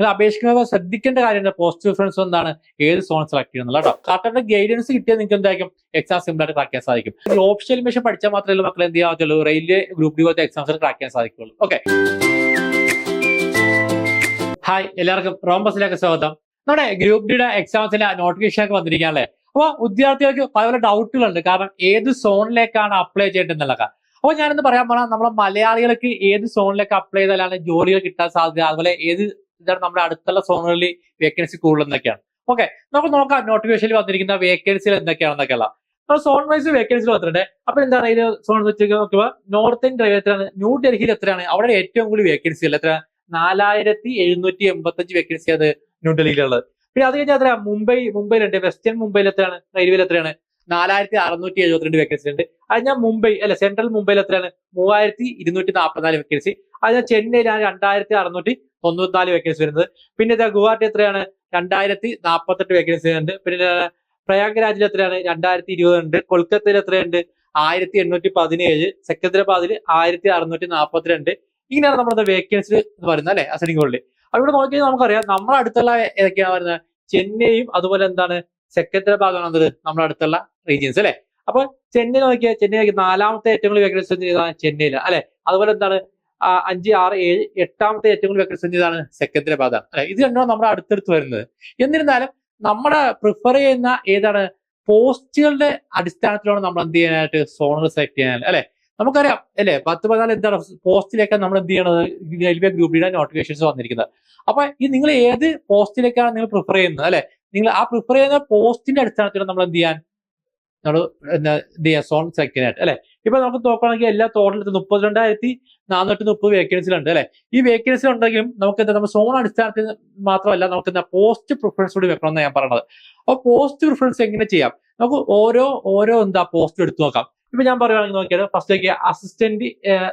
നിങ്ങൾ അപേക്ഷിക്കുമ്പോൾ ശ്രദ്ധിക്കേണ്ട കാര്യം പോസ്റ്റ് പ്രിഫറൻസ് എന്താണ്? ഏത് സോൺ സെലക്ട് ചെയ്യുന്നത് കേട്ടോ കറക്റ്റായിട്ട് ഗൈഡൻസ് കിട്ടിയാൽ നിങ്ങൾക്ക് എന്തായിരിക്കും? എക്സാം സിമ്പിൾ ആയിട്ട് ക്രാക്ക് ചെയ്യാൻ സാധിക്കും. ഓപ്ഷൻ മെഷൻ പഠിച്ചാൽ മാത്രമേ മക്കൾ എന്ത് ചെയ്യാത്തുള്ളൂ റെയിൽവേ ഗ്രൂപ്പ് ഡി പോലത്തെ എക്സാംസ് ക്രാക്ക് ചെയ്യാൻ സാധിക്കുള്ളൂ ഓക്കെ ഹായ് എല്ലാവർക്കും റോംബസിലേക്ക് സ്വാഗതം. നമ്മുടെ ഗ്രൂപ്പ് ഡിയുടെ എക്സാംസിന്റെ നോട്ടിഫിക്കേഷൻ ഒക്കെ വന്നിരിക്കുകയാണ് അല്ലേ? അപ്പൊ വിദ്യാർത്ഥികൾക്ക് പല പല ഡൗട്ടുകളുണ്ട് കാരണം ഏത് സോണിലേക്കാണ് അപ്ലൈ ചെയ്യേണ്ടതെന്നുള്ള അപ്പൊ ഞാനിന്ന് പറയാൻ പോണ നമ്മളെ മലയാളികൾക്ക് ഏത് സോണിലേക്ക് അപ്ലൈ ചെയ്താലാണ് ജോലികൾ കിട്ടാൻ സാധ്യത? അതുപോലെ ഏത് ഇതാണ് നമ്മുടെ അടുത്തുള്ള സോണുകളിൽ വേക്കൻസി കൂടുതലെന്നൊക്കെയാണ്. ഓക്കെ നമുക്ക് നോക്കാം നോട്ടിഫിക്കേഷനിൽ വന്നിരിക്കുന്ന വേക്കൻസികൾ എന്തൊക്കെയാണെന്നൊക്കെയുള്ള സോൺ വൈസ് വേക്കൻസി വന്നിട്ടുണ്ട്. അപ്പൊ എന്താണ് ഇത് സോൺ വെച്ച് നോക്കുക നോർത്ത് ഇന്ത്യ എത്രയാണ്? ന്യൂ ഡൽഹിയിൽ എത്രയാണ്? അവിടെ ഏറ്റവും കൂടുതൽ വേക്കൻസി അല്ല എത്ര നാലായിരത്തി എഴുന്നൂറ്റി എൺപത്തി അഞ്ച് വേക്കൻസി അത് ന്യൂഡൽഹിയിലുള്ളത് പിന്നെ അത് കഴിഞ്ഞാൽ എത്രയാണ്? മുംബൈ മുംബൈയിലുണ്ട് വെസ്റ്റേൺ മുംബൈയിൽ എത്രയാണ്? റെയിൽവേയിൽ എത്രയാണ്? നാലായിരത്തി അറുന്നൂറ്റി എഴുപത്തിരണ്ട് വേക്കൻസി ഉണ്ട്. അത് മുംബൈ അല്ല സെൻട്രൽ മുംബൈയിൽ എത്രയാണ്? മൂവായിരത്തി ഇരുന്നൂറ്റി നാൽപ്പത്തിനാല് വേക്കൻസി അത് ചെന്നൈയിലാണ് രണ്ടായിരത്തി അറുന്നൂറ്റി തൊണ്ണൂറ്റിനാല് വേക്കൻസി വരുന്നത്. പിന്നെ ഇതാ ഗുവാഹട്ടി എത്രയാണ്? രണ്ടായിരത്തി നാൽപ്പത്തെട്ട് വേക്കൻസി ഉണ്ട് പിന്നെ പ്രയാഗ്രാജിൽ എത്രയാണ്? രണ്ടായിരത്തി ഇരുപത് ഉണ്ട്. കൊൽക്കത്തയിൽ എത്രയുണ്ട്? ആയിരത്തി എണ്ണൂറ്റി പതിനേഴ് സെക്കന്ദരാബാദിൽ ആയിരത്തി അറുന്നൂറ്റി നാൽപ്പത്തിരണ്ട് ഇങ്ങനെയാണ് നമ്മുടെ വേക്കൻസി എന്ന് പറയുന്നത് അല്ലെ? അസനിങ്ങോളിൽ അപ്പൊ ഇവിടെ നോക്കിയാൽ നമുക്കറിയാം നമ്മുടെ അടുത്തുള്ള ഏതൊക്കെയാണ് പറയുന്നത് ചെന്നൈയും അതുപോലെ എന്താണ്? സെക്കന്ദരാബാദാണ് എന്നത് നമ്മുടെ അടുത്തുള്ള റീജിയൻസ് അല്ലെ? അപ്പൊ ചെന്നൈ നോക്കിയാൽ ചെന്നൈ നാലാമത്തെ ഏറ്റവും കൂടുതൽ വേക്കൻസി ചെന്നൈയിലാണ് അല്ലെ? അതുപോലെ എന്താണ്? അഞ്ച് ആറ് ഏഴ് എട്ടാമത്തെ ഏറ്റവും കൂടുതൽ വേക്കൻസി സെക്കൻഡിലെ ഭാഗം അല്ലെ ഇത് രണ്ടും നമ്മുടെ അടുത്തടുത്ത് വരുന്നത്. എന്നിരുന്നാലും നമ്മുടെ പ്രിഫർ ചെയ്യുന്ന ഏതാണ്? പോസ്റ്റുകളുടെ അടിസ്ഥാനത്തിലാണ് നമ്മൾ എന്ത് ചെയ്യാനായിട്ട് സോണുകൾ സെലക്ട് ചെയ്യാൻ അല്ലെ നമുക്കറിയാം അല്ലെ പത്ത് പതിനാല് എന്താണ് പോസ്റ്റിലേക്ക് നമ്മൾ എന്ത് ചെയ്യണത്? റെയിൽവേ ഗ്രൂപ്പിയുടെ നോട്ടിഫിക്കേഷൻസ് വന്നിരിക്കുന്നത്. അപ്പൊ ഈ നിങ്ങൾ ഏത് പോസ്റ്റിലേക്കാണ് നിങ്ങൾ പ്രിഫർ ചെയ്യുന്നത്? അല്ലെ നിങ്ങൾ ആ പ്രിഫർ ചെയ്യുന്ന പോസ്റ്റിന്റെ അടിസ്ഥാനത്തിലാണ് നമ്മൾ എന്ത് ചെയ്യാൻ? നമ്മൾ എന്താ സോൺ സെലക്ട് ചെയ്യാനായിട്ട്. അല്ലെ ഇപ്പൊ നമുക്ക് നോക്കുകയാണെങ്കിൽ എല്ലാ ടോട്ടൽ മുപ്പത്തിരണ്ടായിരത്തി നാനൂറ്റി മുപ്പത് വേക്കൻസികളുണ്ട് അല്ലെ? ഈ വേക്കൻസി ഉണ്ടെങ്കിലും നമുക്ക് എന്താ നമ്മുടെ സോൺ അടിസ്ഥാനത്തിൽ മാത്രമല്ല നമുക്ക് എന്താ പോസ്റ്റ് പ്രിഫറൻസ് കൂടി വെക്കണം എന്ന് ഞാൻ പറയുന്നത് അപ്പൊ പോസ്റ്റ് പ്രിഫറൻസ് എങ്ങനെ ചെയ്യാം? നമുക്ക് ഓരോ ഓരോ എന്താ പോസ്റ്റ് എടുത്തു നോക്കാം. ഇപ്പൊ ഞാൻ പറയുകയാണെങ്കിൽ നോക്കിയാൽ ഫസ്റ്റ് അസിസ്റ്റന്റ്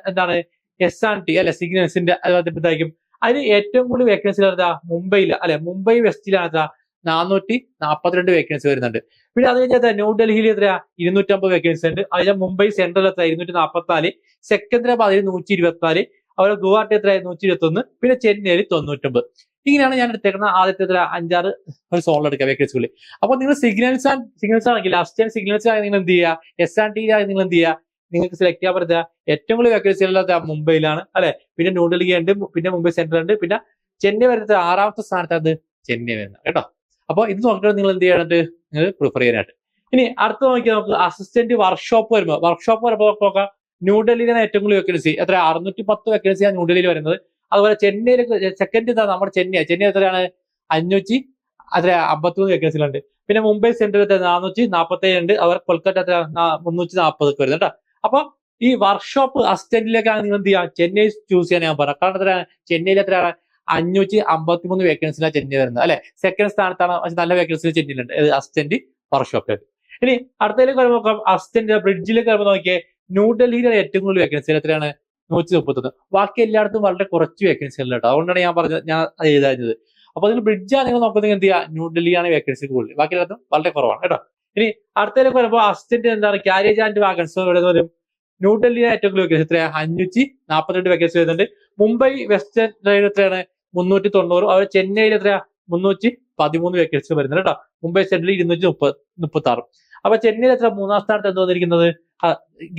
എന്താണ് എസ് ആൻഡ് ടി അല്ലെ സിഗ്നൽസിന്റെ ഇതായിരിക്കും അതിന് ഏറ്റവും കൂടുതൽ വേക്കൻസികൾ എന്താ മുംബൈയിൽ അല്ലെ മുംബൈ വെസ്റ്റിലാണ് എന്താ നാനൂറ്റി നാൽപ്പത്തിരണ്ട് വേക്കൻസി വരുന്നുണ്ട്. പിന്നെ അത് കഴിഞ്ഞാൽ ന്യൂഡൽഹിയിൽ എത്രയാ? ഇരുന്നൂറ്റമ്പത് വേക്കൻസി ഉണ്ട്. അതിന് മുംബൈ സെൻട്രൽ എത്ര ഇരുന്നൂറ്റി നാൽപ്പത്തിനാല് സെക്കന്ദരാബാദിൽ നൂറ്റി ഇരുപത്തിനാല് അതുപോലെ ഗുവാഹട്ടി എത്ര നൂറ്റി ഇരുപത്തി ഒന്ന് പിന്നെ ചെന്നൈയിൽ തൊണ്ണൂറ്റൊമ്പത്. ഇങ്ങനെയാണ് ഞാൻ എടുത്തേക്കുന്ന ആദ്യത്തെ എത്ര അഞ്ചാറ് ഒരു സോൾ എടുക്കുക വേക്കൻസികൾ അപ്പൊ നിങ്ങൾ സിഗ്നൽസ് ആൻഡ് സിഗ്നൽസ് ആണെങ്കിൽ ലാസ്റ്റ് അസിസ്റ്റന്റ് സിഗ്നൽസ് ആണെങ്കിൽ നിങ്ങൾ എന്ത് ചെയ്യുക എസ് ആൻഡ് ടി ആണെങ്കിൽ നിങ്ങൾ എന്ത് ചെയ്യുക നിങ്ങൾക്ക് സെലക്ട് ചെയ്യാൻ പറ്റുക ഏറ്റവും കൂടുതൽ വേക്കൻസി ഉള്ളത് മുംബൈയിലാണ്. അല്ലെ? പിന്നെ ന്യൂഡൽഹി ഉണ്ട് പിന്നെ മുംബൈ സെൻട്രൽ ഉണ്ട്. പിന്നെ ചെന്നൈ വരുന്നത് ആറാമത്തെ സ്ഥാനത്താണ് ചെന്നൈ വരുന്നത്. കേട്ടോ? അപ്പൊ ഇത് നോക്കിയിട്ട് നിങ്ങൾ എന്ത് ചെയ്യാനായിട്ട്? നിങ്ങൾ പ്രിഫർ ചെയ്യാനായിട്ട്. ഇനി അടുത്ത നോക്കിയാൽ നമുക്ക് അസിസ്റ്റന്റ് വർക്ക്ഷോപ്പ് വരുമ്പോൾ വർക്ക്ഷോപ്പ് വരുമ്പോൾ നോക്കാം. ന്യൂഡൽഹിയിലാണ് ഏറ്റവും കൂടുതൽ വേക്കൻസി എത്ര? അറുന്നൂറ്റി പത്ത് വേക്കൻസിയാണ് ന്യൂഡൽഹിയിൽ വരുന്നത്. അതുപോലെ ചെന്നൈയിൽ സെക്കൻഡ് ഇതാണ് നമ്മുടെ ചെന്നൈ. ചെന്നൈ എത്രയാണ്? അഞ്ഞൂറ്റി അത്ര അമ്പത്തിമൂന്ന് വേക്കൻസികളുണ്ട് പിന്നെ മുംബൈ സെൻട്രൽ നാനൂറ്റി നാൽപ്പത്തി ഉണ്ട്. അതുപോലെ കൊൽക്കത്ത എത്ര? മുന്നൂറ്റി നാൽപ്പത് വരുന്നത് കേട്ടോ അപ്പൊ ഈ വർക്ക്ഷോപ്പ് അസിസ്റ്റന്റിലേക്കാണ് നിങ്ങൾ എന്ത് ചെയ്യുക ചെന്നൈ ചൂസ് ചെയ്യാൻ ഞാൻ പറയാം കാരണം എത്രയാണ്? ചെന്നൈയിൽ എത്രയാണ്? അഞ്ഞൂറ്റി അമ്പത്തി മൂന്ന് വേക്കൻസിലാണ് ചെന്നൈ വരുന്നത് അല്ലെ? സെക്കൻഡ് സ്ഥാനത്താണ് നല്ല വേക്കൻസി ചെന്നൈയിലുണ്ട് അസിസ്റ്റന്റ് വർക്ക്ഷോപ്പിലേക്ക് ഇനി അടുത്തതിലേക്ക് വരുമ്പോൾ അസിസ്റ്റന്റ് ബ്രിഡ്ജിലേക്ക് വരുമ്പോൾ നോക്കിയേ ന്യൂഡൽഹിയിലാണ് ഏറ്റവും കൂടുതൽ വേക്കൻസി എത്രയാണ്? നൂറ്റി മുപ്പത്തൊന്ന്. ബാക്കി എല്ലായിടത്തും വളരെ കുറച്ച് വേക്കൻസികൾ കേട്ടോ. അതുകൊണ്ടാണ് ഞാൻ പറഞ്ഞത് ഞാൻ എഴുതാഞ്ഞത്. അപ്പൊ അതിൽ ബ്രിഡ്ജാണ് നിങ്ങൾ നോക്കുന്നത് എന്ത് ചെയ്യുക? ന്യൂഡൽഹിയാണ് വേക്കൻസി കൂടുതൽ. ബാക്കി എല്ലായിടത്തും വളരെ കുറവാണ് കേട്ടോ. ഇനി അടുത്തതിലേക്ക് വരുമ്പോൾ അസിസ്റ്റന്റ് എന്താണ്? കാരേജ് ആൻഡ് വാഗൻസ് വരുന്ന വരും ന്യൂഡൽഹിയിലെ ഏറ്റവും കൂടുതൽ വേക്കൻസി എത്രയാണ് അഞ്ഞൂറ്റി നാൽപ്പത്തിരണ്ട് വേക്കൻസി വരുന്നുണ്ട്. മുംബൈ വെസ്റ്റേൺ റെയിൽ എത്രയാണ്? മുന്നൂറ്റി തൊണ്ണൂറ് അതുപോലെ ചെന്നൈയിൽ എത്രയാ? മുന്നൂറ്റി പതിമൂന്ന് വേക്കൻസി വരുന്നത് കേട്ടോ. മുംബൈ സെൻട്രലിൽ ഇരുന്നൂറ്റി മുപ്പത് മുപ്പത്തി ആറ് അപ്പൊ ചെന്നൈയിൽ എത്ര? മൂന്നാം സ്ഥാനത്ത് എന്ത് വന്നിരിക്കുന്നത്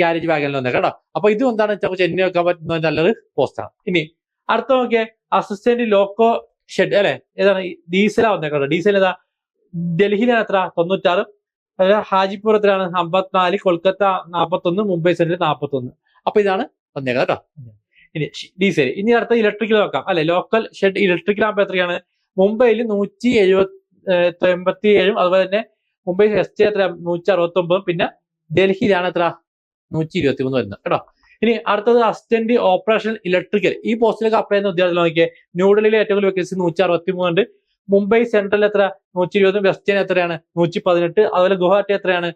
ഗാരേജ് വാഗനിൽ വന്നത് കേട്ടോ. അപ്പൊ ഇത് എന്താണ് ചെന്നൈ വെക്കാൻ പറ്റുന്ന നല്ലൊരു പോസ്റ്റാണ് ഇനി അടുത്ത നോക്കിയ. അസിസ്റ്റന്റ് ലോക്കോ ഷെഡ് അല്ലെ? ഏതാണ്? ഡീസലാ വന്നേക്കട്ടോ ഡീസൽ ഏതാ? ഡൽഹിയിലാണ് എത്ര? തൊണ്ണൂറ്റാറ്. അതായത് ഹാജിപ്പൂർ എത്രയാണ്? അമ്പത്തിനാല് കൊൽക്കത്ത നാൽപ്പത്തൊന്ന് മുംബൈ സെൻട്രൽ നാൽപ്പത്തൊന്ന് അപ്പൊ ഇതാണ് വന്നേക്കുന്നത് കേട്ടോ. ഇനി ഡീസൽ. ഇനി അടുത്ത ഇലക്ട്രിക്കൽ നോക്കാം. അല്ലെ ലോക്കൽ ഷെഡ് ഇലക്ട്രിക്കൽ ആകുമ്പോൾ എത്രയാണ്? മുംബൈയിൽ നൂറ്റി എഴുപത്തി എൺപത്തി ഏഴും അതുപോലെ തന്നെ മുംബൈ എസ് എത്ര? നൂറ്റി അറുപത്തി ഒമ്പതും പിന്നെ ഡൽഹിയിലാണ് എത്ര? നൂറ്റി ഇരുപത്തി മൂന്ന് വരുന്നത്. കേട്ടോ? ഇനി അടുത്തത് അസിസ്റ്റന്റ് ഓപ്പറേഷൻ ഇലക്ട്രിക്കൽ ഈ പോസ്റ്റിലേക്ക് അപ്ലൈ ചെയ്യുന്ന ഉദ്യോഗസ്ഥർ നോക്കിയേ. ന്യൂഡൽഹിയിലെ ഏറ്റവും കൂടുതൽ വേക്കൻസി നൂറ്റി അറുപത്തി മൂന്നുണ്ട് മുംബൈ സെൻട്രൽ എത്ര? നൂറ്റി ഇരുപതും വെസ്റ്റേൺ എത്രയാണ്? നൂറ്റി പതിനെട്ട് അതുപോലെ ഗുവാഹട്ടി എത്രയാണ്?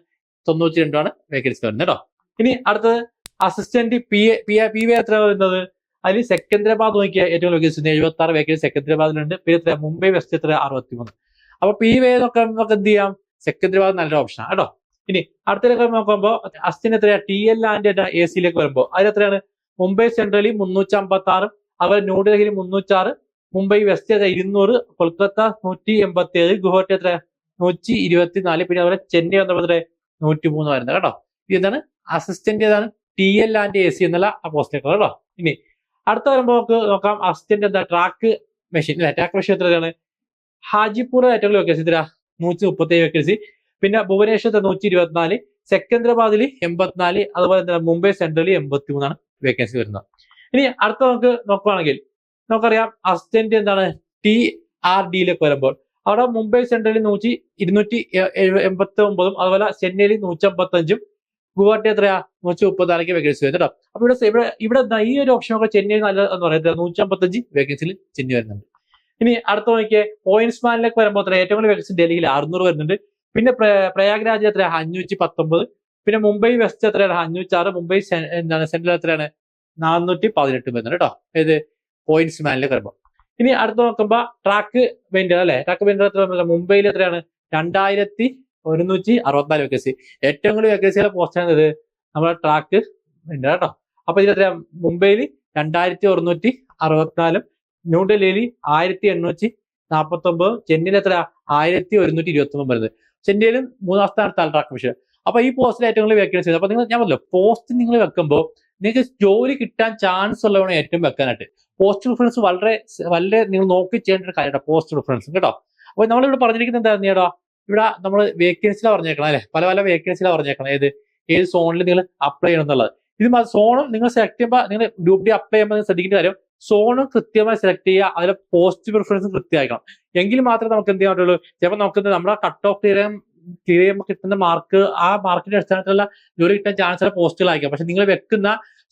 തൊണ്ണൂറ്റി രണ്ടുമാണ് വേക്കൻസി വരുന്നത്. കേട്ടോ? ഇനി അടുത്തത് assistant P P P V എത്ര വരുന്നത്? അതിൽ സെക്കന്ദരാബാദ് നോക്കിയാൽ ഏറ്റവും വേക്കൻസി എഴുപത്തി ആറ് വേക്കൻസി സെക്കന്ദരാബാദിലുണ്ട്. പിന്നെ എത്ര മുംബൈ വെസ്റ്റ് എത്ര അറുപത്തി മൂന്ന് അപ്പൊ പി വി നോക്കാൻ നമുക്ക് എന്ത് ചെയ്യാം? സെക്കന്ദരാബാദ് നല്ലൊരു ഓപ്ഷനാണ് കേട്ടോ? ഇനി അടുത്തതിലേക്ക് നോക്കുമ്പോൾ അസ്റ്റിന് എത്രയാ? ടി എൽ ആൻഡ് എ സിയിലേക്ക് വരുമ്പോൾ അതിൽ എത്രയാണ്? മുംബൈ സെൻട്രലിൽ മുന്നൂറ്റി അമ്പത്തി ആറും അതുപോലെ ന്യൂഡൽഹിയിൽ മുന്നൂറ്റാറ് മുംബൈ വെസ്റ്റ് എത്ര ഇരുന്നൂറ് കൊൽക്കത്ത നൂറ്റി എൺപത്തി ഏഴ് ഗുവാഹട്ടി എത്ര നൂറ്റി ഇരുപത്തിനാല് പിന്നെ അതുപോലെ ചെന്നൈ വന്നപ്പോൾ നൂറ്റി മൂന്ന് വരുന്നത്. കേട്ടോ? ഇതാണ് അസിസ്റ്റന്റ് ഏതാണ്? T L and A C എന്നുള്ള പോസ്റ്റിലേക്ക് കേട്ടോ ഇനി അടുത്ത വരുമ്പോൾ നമുക്ക് നോക്കാം അസിസ്റ്റന്റ് എന്താ? ട്രാക്ക് മെഷീൻ അല്ലെ ട്രാക്ക് മെഷീൻ എത്രയാണ്? ഹാജിപ്പൂർ ഏറ്റവും വേക്കൻസി എത്ര നൂറ്റി മുപ്പത്തി ഏഴ് വേക്കൻസി പിന്നെ ഭുവനേശ്വരത്തെ നൂറ്റി ഇരുപത്തിനാല് സെക്കന്ദരാബാദിൽ എൺപത്തിനാല് അതുപോലെ തന്നെ മുംബൈ സെൻട്രലിൽ എൺപത്തി മൂന്നാണ് വേക്കൻസി വരുന്നത്. ഇനി അടുത്ത നമുക്ക് നോക്കുകയാണെങ്കിൽ നമുക്കറിയാം അസിസ്റ്റന്റ് എന്താണ്? ടി ആർ ഡിയിലേക്ക് വരുമ്പോൾ അവിടെ മുംബൈ സെൻട്രലിൽ നൂറ്റി ഇരുന്നൂറ്റി എൺപത്തി ഒമ്പതും അതുപോലെ ചെന്നൈയിൽ നൂറ്റി അമ്പത്തി അഞ്ചും ഗുവാഹട്ടി എത്രയാ? നൂറ്റി മുപ്പത്തിനാലേക്ക് വേക്കൻസി വരുന്നുണ്ട് കേട്ടോ. അപ്പൊ ഇവിടെ ഇവിടെ ഇവിടെ ഈ ഒരു ഓപ്ഷൻ ഒക്കെ ചെന്നൈ നല്ല എന്ന് പറയുന്നത് നൂറ്റി അമ്പത്തഞ്ച് വേക്കൻസിയിൽ ചെന്നൈ വരുന്നുണ്ട്. ഇനി അടുത്ത നോക്കിയേ പോയിന്റ്സ് മാനിലേക്ക് വരുമ്പോൾ എത്ര ഏറ്റവും കൂടുതൽ വേക്കൻസി ഡൽഹിയിൽ അറുന്നൂറ് വരുന്നുണ്ട്. പിന്നെ പ്ര- പ്രയാഗ്രാജ് എത്ര അഞ്ഞൂറ്റി പത്തൊമ്പത് പിന്നെ മുംബൈ വെസ്റ്റ് എത്രയാണ്? അഞ്ഞൂറ്റി ആറ് മുംബൈ എന്താണ്? സെൻട്രൽ എത്രയാണ്? നാനൂറ്റി പതിനെട്ട് വരുന്നുണ്ട് കേട്ടോ. ഏത്? പോയിന്റ്സ് മാനിലേക്ക് വരുമ്പോൾ ഇനി അടുത്ത് നോക്കുമ്പോ ട്രാക്ക് വെൻഡർ അല്ലെ? ട്രാക്ക് വെൻഡർ എത്ര മുംബൈയിൽ എത്രയാണ്? രണ്ടായിരത്തി ഒരുന്നൂറ്റി അറുപത്തിനാല് വേക്കൻസി ഏറ്റവും കൂടുതൽ വേക്കൻസിയുടെ പോസ്റ്റ് ചെയ്യുന്നത് നമ്മുടെ ട്രാക്ക് ഉണ്ട് കേട്ടോ. അപ്പൊ ഇതിൽ എത്രയാ? മുംബൈയിൽ രണ്ടായിരത്തി ഒരുന്നൂറ്റി അറുപത്തിനാലും ന്യൂഡൽഹിയിൽ ആയിരത്തി എണ്ണൂറ്റി നാൽപ്പത്തി ഒമ്പതും ചെന്നൈയിൽ എത്ര ആയിരത്തി ഒരുന്നൂറ്റി ഇരുപത്തി ഒമ്പത് വരുന്നത് ചെന്നൈയിലും മൂന്നാം സ്ഥാനത്താണ് ട്രാക്ക് മിഷൻ അപ്പൊ ഈ പോസ്റ്റിൽ ഏറ്റവും കൂടുതൽ വേക്കൻസി അപ്പൊ നിങ്ങൾ ഞാൻ പറഞ്ഞല്ലോ പോസ്റ്റ് നിങ്ങൾ വെക്കുമ്പോൾ നിങ്ങൾക്ക് ജോലി കിട്ടാൻ ചാൻസ് ഉള്ളതാണ് ഏറ്റവും വെക്കാനായിട്ട്. പോസ്റ്റ് റിഫറൻസ് വളരെ വളരെ നിങ്ങൾ നോക്കി ചെയ്യേണ്ട ഒരു കാര്യമാണ് പോസ്റ്റ് പ്രിഫറൻസ് കേട്ടോ? അപ്പൊ നമ്മളിവിടെ പറഞ്ഞിരിക്കുന്നത് എന്താ ഇവിടെ നമ്മൾ വേക്കൻസിലാണ് പറഞ്ഞേക്കണം അല്ലെ? പല പല വേക്കൻസിലാണ് പറഞ്ഞേക്കണം. ഏത്? ഏത് സോണിൽ നിങ്ങൾ അപ്ലൈ ചെയ്യണം എന്നുള്ളത്. ഇത് സോണും നിങ്ങൾ സെലക്ട് ചെയ്യുമ്പോൾ നിങ്ങൾ ഗ്രൂപ്പ് ഡി അപ്ലൈ ചെയ്യുമ്പോൾ ശ്രദ്ധിക്കേണ്ട കാര്യം സോണും കൃത്യമായി സെലക്ട് ചെയ്യുക അതിലെ പോസ്റ്റ് പ്രിഫറൻസും കൃത്യമായിരിക്കണം. എങ്കിൽ മാത്രമേ നമുക്ക് എന്ത് ചെയ്യാൻ പറ്റുള്ളൂ? ചിലപ്പോൾ നമുക്ക് നമ്മുടെ കട്ട് ഓഫ് ക്ലിയർ ക്ലിയർ ചെയ്യുമ്പോൾ കിട്ടുന്ന മാർക്ക് ആ മാർക്കിന്റെ അടിസ്ഥാനത്തിലുള്ള ജോലി കിട്ടാൻ ചാൻസ് ഉള്ള പക്ഷെ നിങ്ങൾ വെക്കുന്ന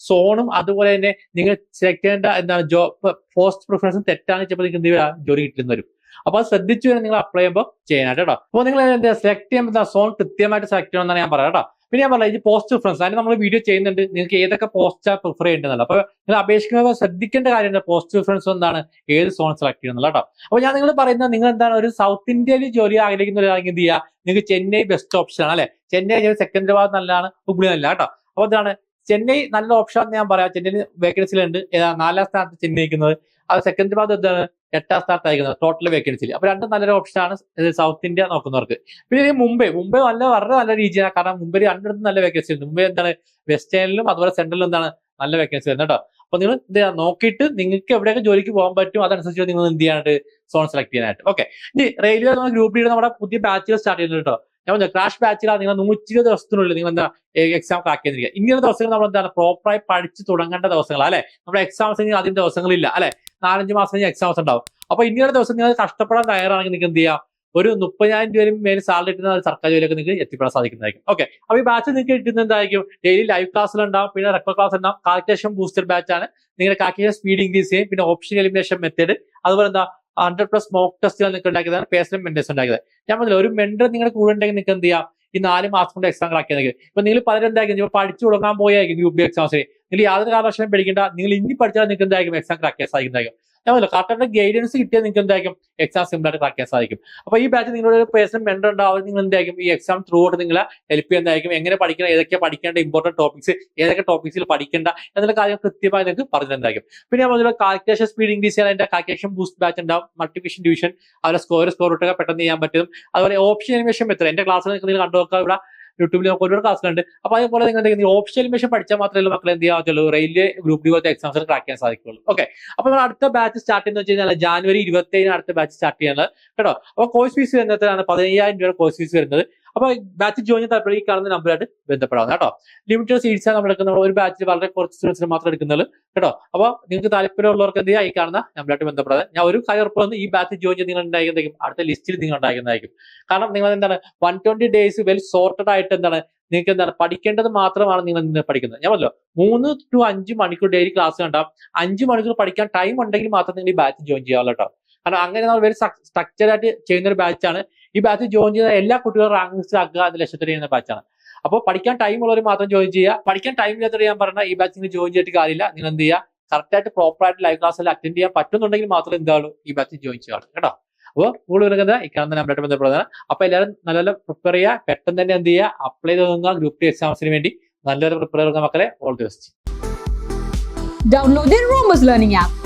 സോണും അതുപോലെ തന്നെ നിങ്ങൾ സെലക്ട് ചെയ്യേണ്ട എന്താണ് ജോബ് പോസ്റ്റ് പ്രിഫറൻസും തെറ്റാണ്. ചിലപ്പോൾ നിങ്ങൾക്ക് എന്ത് ജോലി കിട്ടുന്ന വരും. അപ്പൊ അത് ശ്രദ്ധിച്ചു വേണം നിങ്ങൾ അപ്ലൈ ചെയ്യുമ്പോൾ ചെയ്യാനായിട്ട് കേട്ടോ. അപ്പോൾ നിങ്ങൾ എന്താ സെലക്ട് ചെയ്യുമ്പോൾ സോൺ കൃത്യമായിട്ട് സെലക്ട് ചെയ്യണമെന്നാണ് ഞാൻ പറയാം കേട്ടോ. പിന്നെ ഞാൻ പറഞ്ഞത് ഈ പോസ്റ്റ് പ്രിഫറൻസ് അതിന് നമ്മൾ വീഡിയോ ചെയ്യുന്നുണ്ട്. നിങ്ങൾക്ക് ഏതൊക്കെ പോസ്റ്റാ പ്രിഫർ ചെയ്യേണ്ടതല്ല അപ്പൊ നിങ്ങൾ അപേക്ഷിക്കുമ്പോൾ ശ്രദ്ധിക്കേണ്ട കാര്യം പോസ്റ്റ് പ്രിഫറൻസ് എന്താണ് ഏത് സോൺ സെലക്ട് ചെയ്യുന്നത് കേട്ടോ. അപ്പൊ ഞാൻ നിങ്ങൾ പറയുന്നത് നിങ്ങൾ എന്താണ്? ഒരു സൗത്ത് ഇന്ത്യയിൽ ജോലി ആഗ്രഹിക്കുന്ന ഒരാൾക്ക് എന്ത് ചെയ്യുക? നിങ്ങൾക്ക് ചെന്നൈ ബെസ്റ്റ് ഓപ്ഷൻ ആണ് അല്ലെ? ചെന്നൈ സെക്കൻഡ്രാബാദ് നല്ലതാണ് ഹുബ്ലി നല്ല കേട്ടോ. അപ്പൊ എന്താണ്? ചെന്നൈ നല്ല ഓപ്ഷൻ ഞാൻ പറയാം. ചെന്നൈ വേക്കൻസിലുണ്ട് നാലാം സ്ഥാനത്ത് ചെന്നൈക്കുന്നത് അത് സെക്കൻഡ്രാബാദ് എന്താണ്? എട്ടാം സ്ഥാനത്ത് അയക്കുന്നത് ടോട്ടൽ വേക്കൻസിയിൽ അപ്പൊ രണ്ടും നല്ലൊരു ഓപ്ഷനാണ് സൗത്ത് ഇന്ത്യ നോക്കുന്നവർക്ക്. പിന്നെ ഈ മുംബൈ. മുംബൈ നല്ല വളരെ നല്ല രീതിയാണ് കാരണം മുംബൈ രണ്ടിടത്തും നല്ല വേക്കൻസി ഉണ്ട്. മുംബൈ എന്താണ്? വെസ്റ്റേണിലും അതുപോലെ സെൻട്രലിലും എന്താണ്? നല്ല വേക്കൻസി വരുന്നത് കേട്ടോ. അപ്പൊ നിങ്ങൾ എന്ത് നോക്കിയിട്ട് നിങ്ങൾക്ക് എവിടെയൊക്കെ ജോലിക്ക് പോകാൻ പറ്റും അതനുസരിച്ച് നിങ്ങൾ എന്ത് ചെയ്യാനായിട്ട്? സോൺ സെലക്ട് ചെയ്യാനായിട്ട്. ഓക്കെ ഇനി റെയിൽവേ നമ്മുടെ ഗ്രൂപ്പ് ഡി നമ്മുടെ പുതിയ ബാച്ചുകൾ സ്റ്റാർട്ട് ചെയ്യുന്നുണ്ട് കേട്ടോ. ഞാൻ പറഞ്ഞു ക്രാഷ് ബാച്ചിലാണ് നിങ്ങൾ നൂറ്റി ഇരുപത് ദിവസത്തിനുള്ളിൽ നിങ്ങൾ എന്താ എക്സാം ക്രാക്ക് ചെയ്തിരിക്കുക. ഇങ്ങനെ ദിവസങ്ങൾ നമ്മൾ എന്താണ്? പ്രോപ്പറായി പഠിച്ച് തുടങ്ങേണ്ട ദിവസങ്ങളാണ് അല്ലെ? നമ്മുടെ എക്സാംസ് അധികം ദിവസങ്ങളില്ല അല്ലെ? നാലഞ്ച് മാസം കഴിഞ്ഞ് എക്സാംസ് ഉണ്ടാവും. അപ്പൊ ഇനിയുള്ള ദിവസം നിങ്ങൾ കഷ്ടപ്പെടാൻ തയ്യാറാണെങ്കിൽ നിങ്ങൾക്ക് എന്ത് ചെയ്യാം? ഒരു മുപ്പതിനായിരം രൂപയും മേലെ സാലറി കിട്ടുന്ന സർക്കാർ ജോലിയൊക്കെ നിങ്ങൾക്ക് എത്തിപ്പെടാൻ സാധിക്കുന്നതായിരിക്കും. ഓക്കെ അപ്പൊ ഈ ബാച്ച് നിങ്ങൾക്ക് കിട്ടുന്ന എന്തായിരിക്കും? ഡെയിലി ലൈവ് ക്ലാസ്സിലുണ്ടാവും പിന്നെ റെക്കോർഡ് ക്ലാസ് ഉണ്ടാവും. കാൽക്കുലേഷൻ ബൂസ്റ്റർ ബാച്ച് ആണ്. നിങ്ങളുടെ കാൽക്കുലേഷൻ സ്പീഡ് ഇൻക്രീസ് ചെയ്യും. പിന്നെ ഓപ്ഷൻ എലിമിനേഷൻ മെത്തേഡ് അതുപോലെ എന്താ? ഹൺഡ്രഡ് പ്ലസ് മോക്ക് ടെസ്റ്റുകൾ നിങ്ങൾക്ക് ഉണ്ടാക്കിയതാണ്. പേഴ്സണൽ മെന്റേഴ്സ് ഉണ്ടാക്കിയത്. ഞാൻ പറഞ്ഞില്ല ഒരു മെന്റർ നിങ്ങളുടെ കൂടെ ഉണ്ടെങ്കിൽ നിങ്ങൾക്ക് എന്ത് ചെയ്യാം? ഈ നാല് മാസം കൊണ്ട് എക്സാം ക്രാക്കിയതെങ്കിൽ ഇപ്പൊ നിങ്ങൾ പലരും എന്തായിരിക്കും? പഠിച്ചു തുടങ്ങാൻ പോയായിരിക്കും ഗ്രൂപ്പ് ബി എക്സാംസിന് നിങ്ങൾ യാതൊരു കാരണവശാലും പേടിക്കേണ്ട. നിങ്ങൾ ഇനി പഠിച്ചാൽ നിങ്ങൾക്ക് എന്തായിരിക്കും? എക്സാം ക്രാക്ക് ചെയ്യാൻ സാധിക്കുന്നതായിരിക്കും. ഞാൻ പറഞ്ഞു കറക്റ്റായിട്ട് ഗൈഡൻസ് കിട്ടിയാൽ നിങ്ങൾക്ക് എന്തായിരിക്കും? എക്സാം സിമ്പിൾ ആയിട്ട് ക്രാക്ക് ചെയ്യാൻ സാധിക്കും. അപ്പൊ ഈ ബാച്ച് നിങ്ങളുടെ ഒരു പേഴ്സൺ മെൻഡർ ഉണ്ടാവും. നിങ്ങൾ എന്തായിരിക്കും? ഈ എക്സാം ത്രൂ ഔട്ട് നിങ്ങളെ ഹെൽപ്പ് ചെയ്യുന്നതായിരിക്കും എങ്ങനെ പഠിക്കണം? ഏതൊക്കെ പഠിക്കേണ്ട ഇമ്പോർട്ടന്റ് ടോപ്പിക്സ് ഏതൊക്കെ ടോപ്പിക്സിൽ പഠിക്കേണ്ട എന്നുള്ള കാര്യം കൃത്യമായി നിങ്ങൾക്ക് പറഞ്ഞിട്ടുണ്ടായിരിക്കും പിന്നെ നമ്മൾ കാൽക്കുലേഷൻ സ്പീഡ് ഇംഗ്ലീഷ് ചെയ്യാൻ അതിന്റെ കാൽക്കുലേഷൻ ബൂസ്റ്റ് ബാച്ച് ഉണ്ടാവും. മൾട്ടിപ്ലിക്കേഷൻ ഡിവിഷൻ അവരുടെ സ്കോർ സ്കോർ ഇട്ടൊക്കെ പെട്ടെന്ന് ചെയ്യാൻ പറ്റും. അതുപോലെ ഓപ്ഷൻ അനിമേഷൻ മെത്തേഡ് എന്റെ ക്ലാസ്സിൽ നിങ്ങൾ കണ്ടു നോക്കുക ഇവിടെ യൂട്യൂബിൽ നമുക്ക് ഒരുപാട് ക്ലാസ്സിലുണ്ട് അപ്പൊ അതേപോലെ നിങ്ങൾ എന്തെങ്കിലും ഓപ്ഷൻ മെഷൻ പഠിച്ചാൽ മാത്രമേ മക്കളെ എന്ത് ചെയ്യാത്തുള്ളൂ റെയിൽവേ ഗ്രൂപ്പ് ഡി പോലത്തെ എക്സാംസ് ക്രാക്ക് ചെയ്യാൻ സാധിക്കുള്ളൂ ഓക്കെ അപ്പൊ നമ്മൾ അടുത്ത ബാച്ച് സ്റ്റാർട്ട് ചെയ്യുന്ന വെച്ച് കഴിഞ്ഞാൽ ജാനുവരി ഇരുപത്തി ഏഴിന് അടുത്ത ബാച്ച് സ്റ്റാർട്ട് ചെയ്യുന്നത്. കേട്ടോ? അപ്പൊ കോഴ്സ് ഫീസ് വരുന്നതാണ് പതിനയ്യായിരം രൂപ കോഴ്സ് ഫീസ് വരുന്നത്. അപ്പൊ ബാച്ച് ജോയിൻ താല്പര്യം ഈ കാണുന്ന നമ്പറായിട്ട് ബന്ധപ്പെടാവുന്ന കേട്ടോ. ലിമിറ്റഡ് സീറ്റ്സ് ആണ് നമ്മൾ എടുക്കുന്നത്. ഒരു ബാച്ചിൽ വളരെ കുറച്ച് സ്റ്റുഡൻസിന് മാത്രം എടുക്കുന്നത് കേട്ടോ. അപ്പൊ നിങ്ങൾക്ക് താല്പര്യമുള്ളവർക്ക് എന്ത് ചെയ്യാം? ഈ കാണുന്ന നമ്പറായിട്ട് ബന്ധപ്പെടാതെ. ഞാൻ ഒരു കാര്യം ഉറപ്പ് വന്ന് ഈ ബാച്ച് ജോയിൻ ചെയ്ത് നിങ്ങൾ ഉണ്ടായിരിക്കുന്നതായിരിക്കും അടുത്ത ലിസ്റ്റിൽ നിങ്ങൾ ഉണ്ടായിരിക്കുന്നതായിരിക്കും. കാരണം നിങ്ങൾ എന്താണ്? One twenty days well sorted ആയിട്ട് എന്താണ്? നിങ്ങൾക്ക് എന്താണ്? പഠിക്കേണ്ടത് മാത്രമാണ് നിങ്ങൾ നിന്ന് പഠിക്കുന്നത്. ഞാൻ പറഞ്ഞല്ലോ മൂന്ന് ടു അഞ്ച് മണിക്കൂർ ഡെയിലി ക്ലാസ് കണ്ടാൽ അഞ്ച് മണിക്കൂർ പഠിക്കാൻ ടൈം ഉണ്ടെങ്കിൽ മാത്രം നിങ്ങൾ ഈ ബാച്ച് ജോയിൻ ചെയ്യാവുള്ളൂ കേട്ടോ. കാരണം അങ്ങനെ നമ്മൾ വെരി സ്ട്രക്ചർ ആയിട്ട് ചെയ്യുന്ന ഒരു ബാച്ചാണ് ഈ ബാച്ച് ജോയിൻ ചെയ്യുന്ന എല്ലാ കുട്ടികളും റാങ്ക് ലിസ്റ്റ് ആക്കുക എന്ന ലക്ഷ്യത്തിൽ ചെയ്യുന്ന ബാച്ചാണ് അപ്പോൾ പഠിക്കാൻ ടൈം ഉള്ളവർ മാത്രം ജോയിൻ ചെയ്യുക. പഠിക്കാൻ ടൈം ഇല്ലാത്തവർ ഞാൻ പറഞ്ഞ ഈ ബാച്ച് നിങ്ങൾ ജോയിൻ ചെയ്തിട്ട് കാര്യമില്ല. നിങ്ങൾ എന്ത് ചെയ്യുക? കറക്റ്റ് ആയിട്ട് പ്രോപ്പർ ആയിട്ട് ലൈവ് ക്ലാസ്സിൽ അറ്റൻഡ് ചെയ്യാൻ പറ്റുന്നുണ്ടെങ്കിൽ മാത്രം എന്താളും ഈ ബാച്ച് ജോയിൻ ചെയ്യുക. കേട്ടോ? അപ്പോൾ കൂടുതൽ വിളിക്കുന്നത് ഇക്കാണെന്ന് നമ്മളായിട്ട് ബന്ധപ്പെടുന്നതാണ് അപ്പൊ എല്ലാവരും നല്ല നല്ല പ്രിപ്പയർ ചെയ്യുക. പെട്ടെന്ന് തന്നെ എന്ത് ചെയ്യുക? അപ്ലൈ ചെയ്ത് ഗ്രൂപ്പ് ടു എക്സാംസിന് വേണ്ടി നല്ലൊരു പ്രിപ്പയർ ചെയ്യുന്ന മക്കളെ. All the best download Learning app.